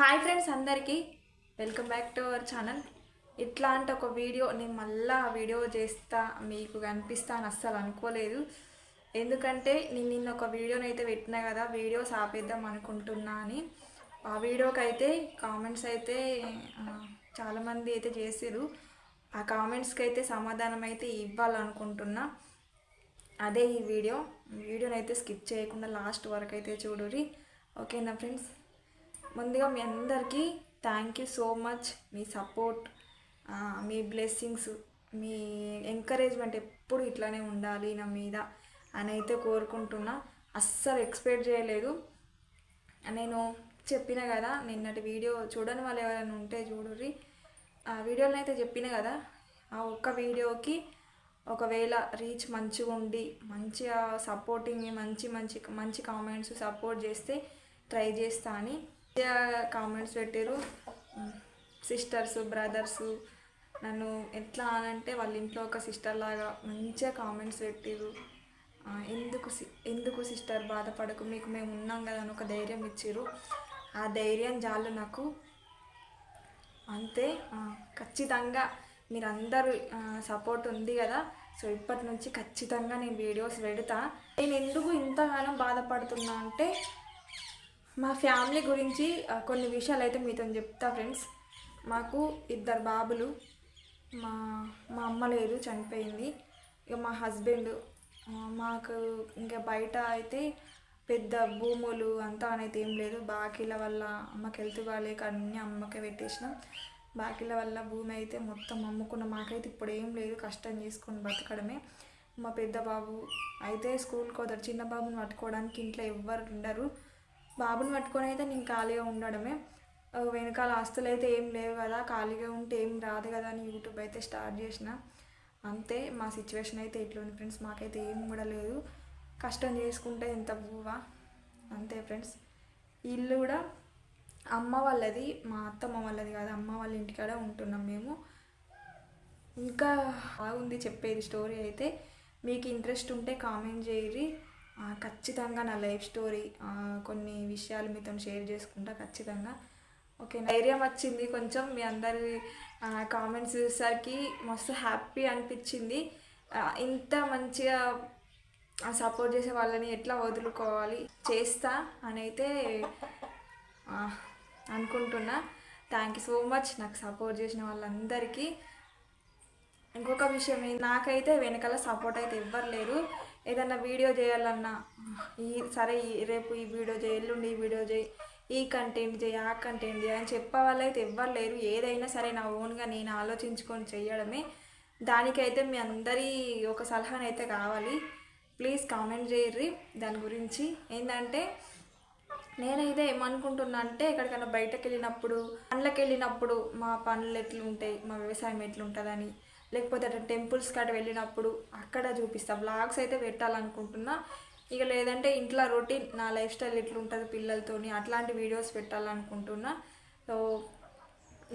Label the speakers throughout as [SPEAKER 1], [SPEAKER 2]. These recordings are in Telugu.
[SPEAKER 1] హాయ్ ఫ్రెండ్స్ అందరికీ welcome back to our channel ఇట్లాంటి ఒక వీడియో నేను మళ్ళా వీడియో చేస్తా మీకు కనిపిస్తా అని అస్సలు అనుకోలేదు. ఎందుకంటే నేను నిన్న ఒక వీడియోని అయితే పెట్టినా కదా వీడియోస్ ఆపేద్దాం అనుకుంటున్నా అని. ఆ వీడియోకి అయితే కామెంట్స్ అయితే చాలామంది అయితే చేసారు ఆ కామెంట్స్కి అయితే సమాధానం అయితే ఇవ్వాలనుకుంటున్నా. అదే ఈ వీడియో వీడియోని అయితే స్కిప్ చేయకుండా లాస్ట్ వరకు అయితే చూడురి ఓకేనా ఫ్రెండ్స్ ముందుగా మీ అందరికీ థ్యాంక్ యూ సో మచ్ మీ సపోర్ట్ మీ బ్లెస్సింగ్స్ మీ ఎంకరేజ్మెంట్ ఎప్పుడు ఇట్లానే ఉండాలి నా మీద అని అయితే కోరుకుంటున్నా. అస్సలు ఎక్స్పెక్ట్ చేయలేదు. నేను చెప్పిన కదా నిన్నటి వీడియో చూడని వాళ్ళు ఎవరైనా ఉంటే చూడుర్రి. ఆ వీడియోలను అయితే చెప్పిన కదా ఆ ఒక్క వీడియోకి ఒకవేళ రీచ్ మంచిగా ఉండి మంచిగా సపోర్టింగ్ మంచి మంచి మంచి కామెంట్స్ సపోర్ట్ చేస్తే ట్రై చేస్తా అని కామెంట్స్ పెట్టారు సిస్టర్స్ బ్రదర్స్ నన్ను ఎట్లా అనంటే వాళ్ళ ఇంట్లో ఒక సిస్టర్ లాగా మంచిగా కామెంట్స్ పెట్టారు ఎందుకు ఎందుకు సిస్టర్ బాధపడకు? మీకు మేము ఉన్నాం కదా అని ఒక ధైర్యం ఇచ్చారు ఆ ధైర్యం చాలు నాకు. అంతే ఖచ్చితంగా మీరందరూ సపోర్ట్ ఉంది కదా. సో ఇప్పటి నుంచి ఖచ్చితంగా నేను వీడియోస్ పెడతా. నేను ఎందుకు ఇంతగానో బాధపడుతున్నా అంటే మా ఫ్యామిలీ గురించి కొన్ని విషయాలు అయితే మీతో చెప్తా ఫ్రెండ్స్. మాకు ఇద్దరు బాబులు మా మా అమ్మ లేదు చనిపోయింది. ఇక మా హస్బెండ్ మాకు ఇంకా బయట అయితే పెద్ద భూములు అంతా అనేది ఏం లేదు. బాకీల వల్ల అమ్మకి హెల్త్ బాగాలేక అన్నీ అమ్మకే పెట్టేసినాం. బాకీల వల్ల భూమి అయితే మొత్తం అమ్ముకున్న మాకైతే ఇప్పుడు ఏం లేదు. కష్టం చేసుకొని బతకడమే. మా పెద్ద బాబు అయితే స్కూల్కి పోతాడు చిన్న బాబుని పట్టుకోవడానికి ఇంట్లో ఎవ్వరు ఉండరు. బాబుని పట్టుకొని అయితే నేను ఖాళీగా ఉండడమే. వెనకాల ఆస్తులు అయితే ఏం లేవు కదా ఖాళీగా ఉంటే ఏం రాదు కదా అని యూట్యూబ్ అయితే స్టార్ట్ చేసిన. అంతే మా సిచ్యువేషన్ అయితే ఇట్లా ఉంది ఫ్రెండ్స్. మాకైతే ఏం కూడా లేదు. కష్టం చేసుకుంటే ఎంత బువ్వా. అంతే ఫ్రెండ్స్. ఇల్లు కూడా అమ్మ వాళ్ళది మా అత్తమ్మ వాళ్ళది కాదు అమ్మ వాళ్ళ ఇంటికాడ ఉంటున్నాం మేము. ఇంకా బాగుంది చెప్పేది స్టోరీ అయితే. మీకు ఇంట్రెస్ట్ ఉంటే కామెంట్ చేయరి ఖచ్చితంగా నా లైఫ్ స్టోరీ కొన్ని విషయాలు మీతో షేర్ చేసుకుంటా ఖచ్చితంగా. ఓకే ధైర్యం వచ్చింది కొంచెం మీ అందరి కామెంట్స్ చూసేసరికి మస్తు హ్యాపీ అనిపించింది. ఇంత మంచిగా సపోర్ట్ చేసే వాళ్ళని ఎట్లా వదులుకోవాలి చేస్తా అని అయితే అనుకుంటున్నా. థ్యాంక్ యూ సో మచ్ నాకు సపోర్ట్ చేసిన వాళ్ళందరికీ. ఇంకొక విషయం నాకైతే వెనకాల సపోర్ట్ అయితే ఎవ్వరు లేరు. ఏదన్నా వీడియో చేయాలన్నా ఈ సరే రేపు ఈ వీడియో చేయి ఎల్లుండి ఈ వీడియో చేయి ఈ కంటెంట్ చేయి ఆ కంటెంట్ చేయి అని చెప్పే వాళ్ళు అయితే ఎవ్వరు లేరు. ఏదైనా సరే నా ఓన్గా నేను ఆలోచించుకొని చేయడమే. దానికైతే మీ అందరి ఒక సలహానైతే కావాలి. ప్లీజ్ కామెంట్ చేయర్రి దాని గురించి. ఏంటంటే నేనైతే ఏమనుకుంటున్నా అంటే ఎక్కడికైనా బయటకు వెళ్ళినప్పుడు పనులకు వెళ్ళినప్పుడు మా పనులు ఎట్లుంటాయి మా వ్యవసాయం ఎట్లుంటుందని. లేకపోతే అట్లా టెంపుల్స్ కాట వెళ్ళినప్పుడు అక్కడ చూపిస్తా. బ్లాగ్స్ అయితే పెట్టాలనుకుంటున్నా. ఇక లేదంటే ఇంట్లో రొటీన్ నా లైఫ్ స్టైల్ ఎట్లుంటుంది పిల్లలతోని అట్లాంటి వీడియోస్ పెట్టాలనుకుంటున్నా. సో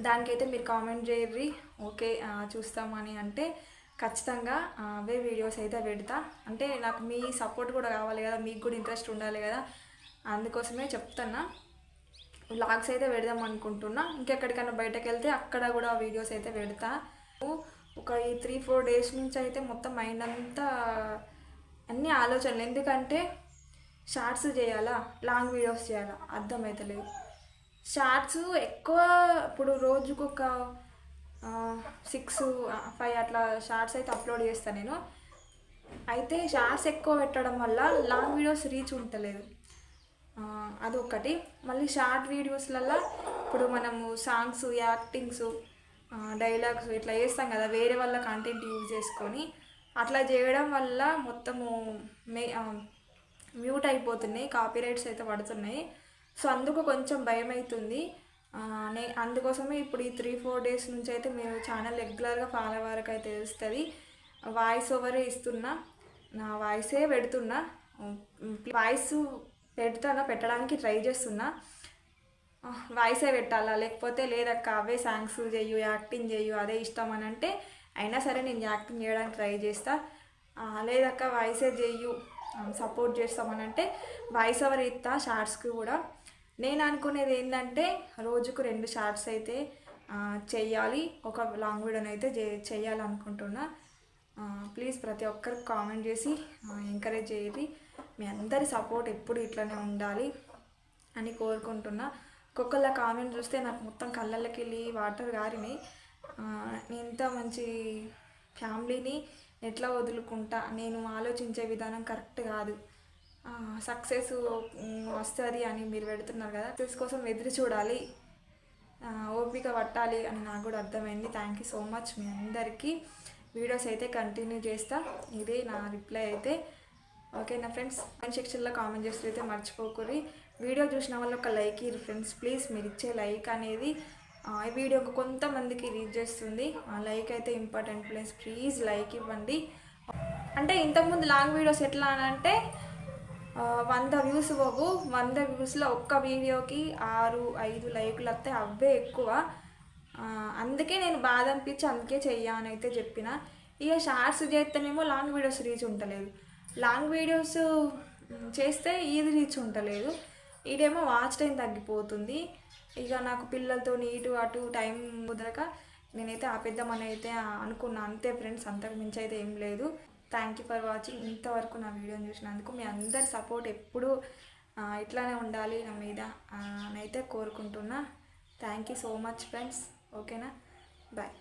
[SPEAKER 1] దానికైతే మీరు కామెంట్ చేయర్రి. ఓకే చూస్తామని అంటే ఖచ్చితంగా అవే వీడియోస్ అయితే పెడతా. అంటే నాకు మీ సపోర్ట్ కూడా కావాలి కదా మీకు కూడా ఇంట్రెస్ట్ ఉండాలి కదా అందుకోసమే చెప్తున్నా. వ్లాగ్స్ అయితే పెడదాం అనుకుంటున్నా. ఇంకెక్కడికైనా బయటకు వెళ్తే అక్కడ కూడా వీడియోస్ అయితే పెడతా. ఒక ఈ త్రీ ఫోర్ డేస్ నుంచి అయితే మొత్తం మైండ్ అంతా అన్ని ఆలోచనలు. ఎందుకంటే షార్ట్స్ చేయాలా? లాంగ్ వీడియోస్ చేయాలా? అర్థమవుతలేదు షార్ట్స్ ఎక్కువ ఇప్పుడు రోజుకు ఒక సిక్స్ ఫైవ్ అట్లా షార్ట్స్ అయితే అప్లోడ్ చేస్తాను నేను. అయితే షార్ట్స్ ఎక్కువ పెట్టడం వల్ల లాంగ్ వీడియోస్ రీచ్ ఉండలేదు అదొకటి మళ్ళీ షార్ట్ వీడియోస్లల్లో ఇప్పుడు మనము సాంగ్స్ యాక్టింగ్స్ డైలాగ్స్ ఇట్లా చేస్తాం కదా వేరే వాళ్ళ కంటెంట్ యూజ్ చేసుకొని అట్లా చేయడం వల్ల మొత్తము మే మ్యూట్ అయిపోతున్నాయి కాపీరైట్స్ అయితే పడుతున్నాయి. సో అందుకు కొంచెం భయం అవుతుంది నే అందుకోసమే ఇప్పుడు ఈ త్రీ ఫోర్ డేస్ నుంచి అయితే మీరు ఛానల్ రెగ్యులర్గా ఫాలో వరకు అయితే తెలుస్తుంది. వాయిస్ ఓవరే ఇస్తున్నా నా వాయిసే పెడుతున్నా వాయిస్ పెడతానా పెట్టడానికి ట్రై చేస్తున్నా. వాయిసే పెట్టాలా? లేకపోతే లేదక్క అవే సాంగ్స్ చెయ్యు యాక్టింగ్ చెయ్యు అదే ఇష్టం అని అంటే అయినా సరే నేను యాక్టింగ్ చేయడానికి ట్రై చేస్తా. లేదక్క వాయిసే చెయ్యు సపోర్ట్ చేస్తామని అంటే వాయిస్ ఓవర్ ఇస్తా షార్ట్స్కి కూడా. నేను అనుకునేది ఏంటంటే రోజుకు రెండు షార్ట్స్ అయితే చేయాలి చెయ్యాలి. ఒక లాంగ్ వీడియోని అయితే చే- చెయ్యాలనుకుంటున్నా. ప్లీజ్ ప్రతి ఒక్కరికి కామెంట్ చేసి ఎంకరేజ్ చేయండి. మీ అందరి సపోర్ట్ ఎప్పుడు ఇట్లనే ఉండాలి అని కోరుకుంటున్నా. ఒక్కొక్కళ్ళ కామెంట్ చూస్తే నాకు మొత్తం కళ్ళల్లోకి వెళ్ళి వాటర్ గారినాయి. నేను ఇంత మంచి ఫ్యామిలీని ఎట్లా వదులుకుంటా? నేను ఆలోచించే విధానం కరెక్ట్ కాదు. సక్సెస్ వస్తుంది అని మీరు పెడుతున్నారు కదా? సక్సెస్ కోసం ఎదురు చూడాలి. ఓపిక పట్టాలి అని నాకు కూడా అర్థమైంది. థ్యాంక్ యూ సో మచ్ మీ అందరికీ. వీడియోస్ అయితే కంటిన్యూ చేస్తా. ఇదే నా రిప్లై అయితే. ఓకే నా ఫ్రెండ్స్ కామెంట్ సెక్షన్లో కామెంట్ చేస్తే అయితే మర్చిపోకూరి వీడియో చూసిన వాళ్ళు ఒక లైక్ ఇరు ఫ్రెండ్స్. ప్లీజ్ మీరు ఇచ్చే లైక్ అనేది ఈ వీడియోకి కొంతమందికి రీచ్ చేస్తుంది. ఆ లైక్ అయితే ఇంపార్టెంట్ ప్లీజ్ ప్లీజ్ లైక్ ఇవ్వండి. అంటే ఇంతకుముందు లాంగ్ వీడియోస్ ఎట్లా అని అంటే వంద వ్యూస్ పోవు. వంద వ్యూస్లో ఒక్క వీడియోకి ఆరు ఐదు లైకులు వస్తే అవే ఎక్కువ. అందుకే నేను బాధ అనిపించి అందుకే చెయ్యా అయితే చెప్పిన. ఇక షార్ట్స్ చేస్తేనేమో లాంగ్ వీడియోస్ రీచ్ ఉండలేదు. లాంగ్ వీడియోస్ చేస్తే ఇది రీచ్ ఉండలేదు. ఇదేమో వాచ్ టైం తగ్గిపోతుంది. ఇక నాకు పిల్లలతో ఇటు అటు టైం కుదరక నేనైతే ఆపేద్దామని అయితే అనుకున్నా. అంతే ఫ్రెండ్స్ అంతకు మించి అయితే ఏం లేదు. థ్యాంక్ యూ ఫర్ వాచింగ్ ఇంతవరకు నా వీడియోని చూసినందుకు మీ అందరి సపోర్ట్ ఎప్పుడూ ఇట్లానే ఉండాలి నా మీద అని అయితే కోరుకుంటున్నా. Thank you so much friends ఓకేనా బాయ్